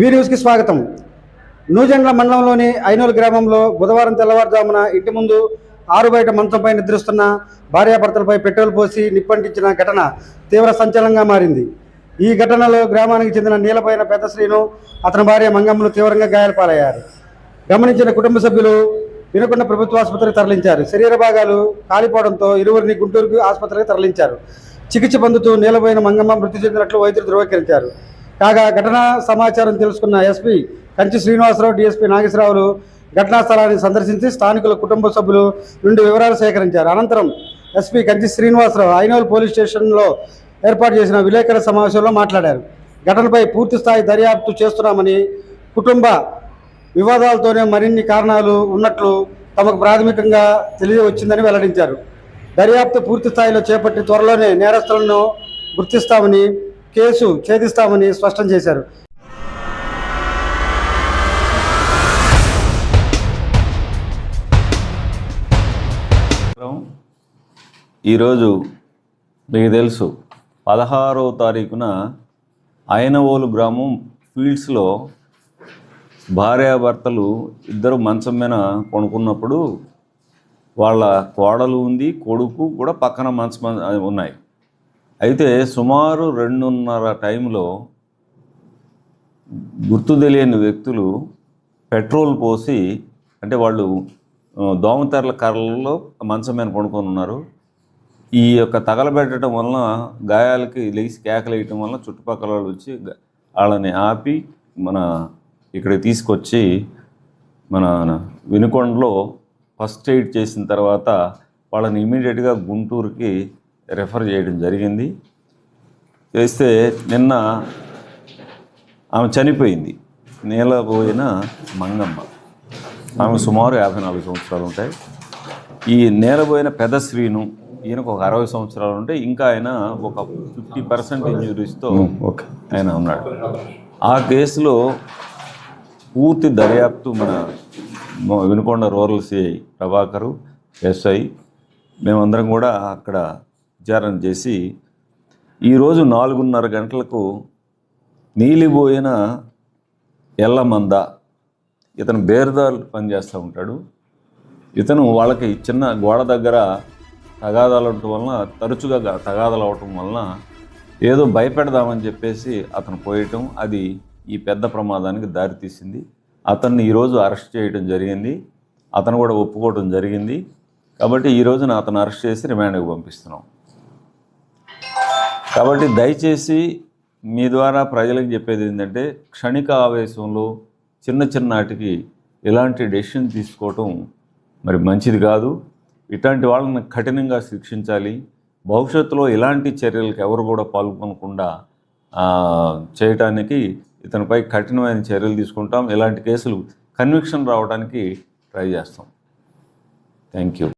వి న్యూస్కి స్వాగతం. నూజెండ్ల మండలంలోని ఐనూరు గ్రామంలో బుధవారం తెల్లవారుజామున ఇంటి ముందు ఆరు బయట మంచంపై నిద్రిస్తున్న భార్యాభర్తలపై పెట్రోల్ పోసి నిప్పంటించిన ఘటన తీవ్ర సంచలనంగా మారింది. ఈ ఘటనలో గ్రామానికి చెందిన నీలపైన పెద్ద శ్రీను అతని భార్య మంగమ్మలు తీవ్రంగా గాయాలపాలయ్యారు గమనించిన కుటుంబ సభ్యులు వినుకొండ ప్రభుత్వ ఆసుపత్రికి తరలించారు. శరీర భాగాలు కాలిపోవడంతో ఇరువురిని గుంటూరుకు ఆసుపత్రికి తరలించారు. చికిత్స పొందుతూ నీలపోయిన మంగమ్మ మృతి చెందినట్లు వైద్యులు ధృవీకరించారు. కాగా ఘటనా సమాచారం తెలుసుకున్న ఎస్పీ కంచి శ్రీనివాసరావు డిఎస్పీ నాగేశ్వరరావులు ఘటనా స్థలాన్ని సందర్శించి స్థానికుల కుటుంబ సభ్యులు నుండి వివరాలు సేకరించారు. అనంతరం ఎస్పీ కంచి శ్రీనివాసరావు ఐనోల్ పోలీస్ స్టేషన్లో ఏర్పాటు చేసిన విలేకరుల సమావేశంలో మాట్లాడారు. ఘటనపై పూర్తి స్థాయి దర్యాప్తు చేస్తున్నామని కుటుంబ వివాదాలతోనే మరిన్ని కారణాలు ఉన్నట్లు తమకు ప్రాథమికంగా తెలియవచ్చిందని వెల్లడించారు. దర్యాప్తు పూర్తి స్థాయిలో చేపట్టి త్వరలోనే నేరస్తులను గుర్తిస్తామని కేసు ఛేదిస్తామని స్పష్టం చేశారు. ఈరోజు మీకు తెలుసు పదహారవ తారీఖున ఆయనవోలు గ్రామం ఫీల్డ్స్లో భార్యాభర్తలు ఇద్దరు మంచం మీద కొనుక్కున్నప్పుడు వాళ్ళ కోడలు ఉంది కొడుకు కూడా పక్కన మంచం ఉన్నాయి. అయితే సుమారు రెండున్నర టైంలో గుర్తు తెలియని వ్యక్తులు పెట్రోల్ పోసి అంటే వాళ్ళు దోమతెరల కర్రల్లో మంచం మీద పడుకొని ఉన్నారు. ఈ యొక్క తగలబెట్టడం వలన గాయాలకి లేచి కేకలు వేయటం వలన చుట్టుపక్కల వాళ్ళు వచ్చి వాళ్ళని ఆపి మన ఇక్కడ తీసుకొచ్చి మన వినుకొండలో ఫస్ట్ ఎయిడ్ చేసిన తర్వాత వాళ్ళని ఇమీడియట్గా గుంటూరుకి రెఫర్ చేయడం జరిగింది. చేస్తే నిన్న ఆమె చనిపోయింది. నేలపోయిన మంగమ్మ. ఆమె సుమారు యాభై నాలుగు సంవత్సరాలు ఉంటాయి. ఈ నేలపోయిన పెద్ద శ్రీను ఈయనకు ఒక అరవై సంవత్సరాలు ఉంటాయి ఇంకా ఆయన ఒక ఫిఫ్టీ పర్సెంట్ ఇంజురీస్తో ఓకే. ఆయన ఉన్నాడు. ఆ కేసులో పూర్తి దర్యాప్తు మన Vinukonda rural CI Prabhakar SI మేమందరం కూడా అక్కడ విచారణ చేసి ఈరోజు నాలుగున్నర గంటలకు నీలిపోయిన ఎల్లమంద ఇతను బేర్దాలు పనిచేస్తూ ఉంటాడు. ఇతను వాళ్ళకి చిన్న గోడ దగ్గర తగాదాలు ఉండటం వలన తరచుగా తగాదాలు అవటం వలన ఏదో భయపెడదామని చెప్పేసి అతను పోయటం అది ఈ పెద్ద ప్రమాదానికి దారితీసింది అతన్ని ఈరోజు అరెస్ట్ చేయడం జరిగింది. అతను కూడా ఒప్పుకోవడం జరిగింది. కాబట్టి ఈ రోజున అతను అరెస్ట్ చేసి రిమాండ్కి పంపిస్తున్నాం. కాబట్టి దయచేసి మీ ద్వారా ప్రజలకు చెప్పేది ఏంటంటే క్షణిక ఆవేశంలో చిన్న చిన్నాటికి ఇలాంటి డెసిషన్ తీసుకోవటం మరి మంచిది కాదు. ఇట్లాంటి వాళ్ళని కఠినంగా శిక్షించాలి. భవిష్యత్తులో ఇలాంటి చర్యలకు ఎవరు కూడా పాల్గొనకుండా చేయటానికి ఇతనిపై కఠినమైన చర్యలు తీసుకుంటాం. ఇలాంటి కేసులు కన్విక్షన్ రావడానికి ట్రై చేస్తాం. Thank you